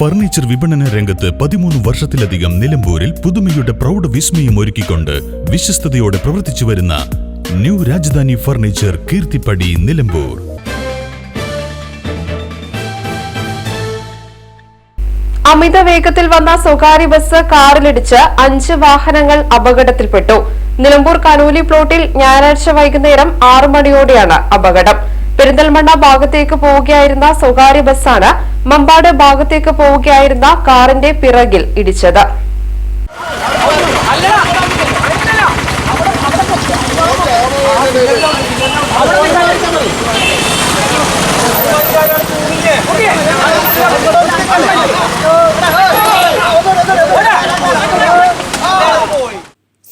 Furniture വിപണന രംഗത്ത് പതിമൂന്ന് വർഷത്തിലധികം നിലമ്പൂരിൽ പുതുമയുടെ പ്രൗഢ വിസ്മയം ഒരുക്കിക്കൊണ്ട് വിശ്വസ്തയോടെ പ്രവർത്തിച്ചു വരുന്ന ന്യൂ രാജധാനി ഫർണിച്ചർ കീർത്തിപ്പടി നിലമ്പൂർ. അമിത വേഗത്തിൽ വന്ന സ്വകാര്യ ബസ് കാറിലിടിച്ച് അഞ്ച് വാഹനങ്ങൾ അപകടത്തിൽപ്പെട്ടു. നിലമ്പൂർ കനൂലി പ്ലോട്ടിൽ ഞായറാഴ്ച വൈകുന്നേരം ആറു മണിയോടെയാണ് അപകടം. പെരിന്തൽമണ്ണ ഭാഗത്തേക്ക് പോവുകയായിരുന്ന സ്വകാര്യ ബസ്സാണ് മമ്പാട് ഭാഗത്തേക്ക് പോവുകയായിരുന്ന കാറിന്റെ പിറകിൽ ഇടിച്ചത്.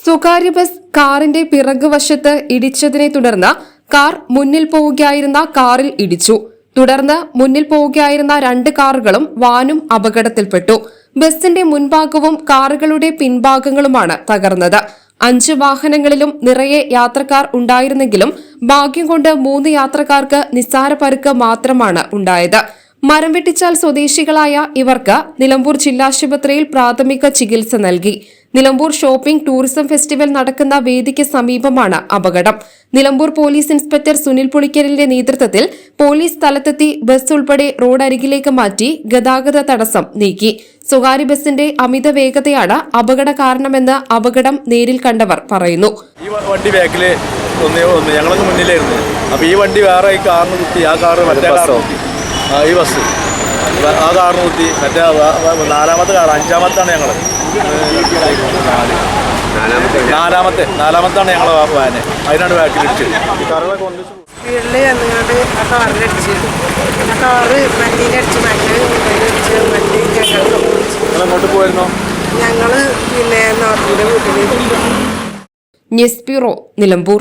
സ്വകാര്യ ബസ് കാറിന്റെ പിറകുവശത്ത് ഇടിച്ചതിനെ തുടർന്ന് കാർ മുന്നിൽ പോവുകയായിരുന്ന കാറിൽ ഇടിച്ചു. തുടർന്ന് മുന്നിൽ പോവുകയായിരുന്ന രണ്ട് കാറുകളും വാനും അപകടത്തിൽപ്പെട്ടു. ബസിന്റെ മുൻഭാഗവും കാറുകളുടെ പിൻഭാഗങ്ങളുമാണ് തകർന്നത്. അഞ്ച് വാഹനങ്ങളിലും നിറയെ യാത്രക്കാർ ഉണ്ടായിരുന്നെങ്കിലും ഭാഗ്യം കൊണ്ട് മൂന്ന് യാത്രക്കാർക്ക് നിസ്സാര പരുക്ക് മാത്രമാണ് ഉണ്ടായത്. മരം വെട്ടിച്ചാൽ സ്വദേശികളായ ഇവർക്ക് നിലമ്പൂർ ജില്ലാശുപത്രിയിൽ പ്രാഥമിക ചികിത്സ നൽകി. നിലമ്പൂർ ഷോപ്പിംഗ് ടൂറിസം ഫെസ്റ്റിവൽ നടക്കുന്ന വേദിക്ക് സമീപമാണ് അപകടം. നിലമ്പൂർ പോലീസ് ഇൻസ്പെക്ടർ സുനിൽ പുളിക്കലിന്റെ നേതൃത്വത്തിൽ പോലീസ് സ്ഥലത്തെത്തി ബസ് ഉൾപ്പെടെ റോഡ് റോഡരികിലേക്ക് മാറ്റി ഗതാഗത തടസ്സം നീക്കി. സ്വകാര്യ ബസിന്റെ അമിത വേഗതയാണ് അപകട കാരണമെന്ന് അപകടം നേരിൽ കണ്ടവർ പറയുന്നു. ഈ വണ്ടി ബാക്കിൽ ഒന്ന് ഞങ്ങളൊന്ന് ഞങ്ങളൊക്കെ മുന്നിലായിരുന്നു. അപ്പൊ ഈ വണ്ടി വേറെ ഈ കാറിന് കുത്തി ആ കാറ് മറ്റേ കാറ് ഈ ബസ്. ആ കാറിന് കുത്തി മറ്റേ നാലാമത്തെ കാർ അഞ്ചാമത്താണ് ഞങ്ങൾ നാലാമത്തെ നാലാമത്താണ് ഞങ്ങൾ വാന്. അതിനാണ് ഒന്നിച്ച് സ്പീഡിൽ വന്നുകൊണ്ട് ആ കാറിലടിച്ച് ആ കാറ് വണ്ടിയിലടിച്ച് മറ്റേ അടിച്ച് വണ്ടി ഞങ്ങൾ പോയിരുന്നോ? ഞങ്ങൾ പിന്നെ നാട്ടിന്റെ വീട്ടിലേക്ക്. News bureau Nilambur.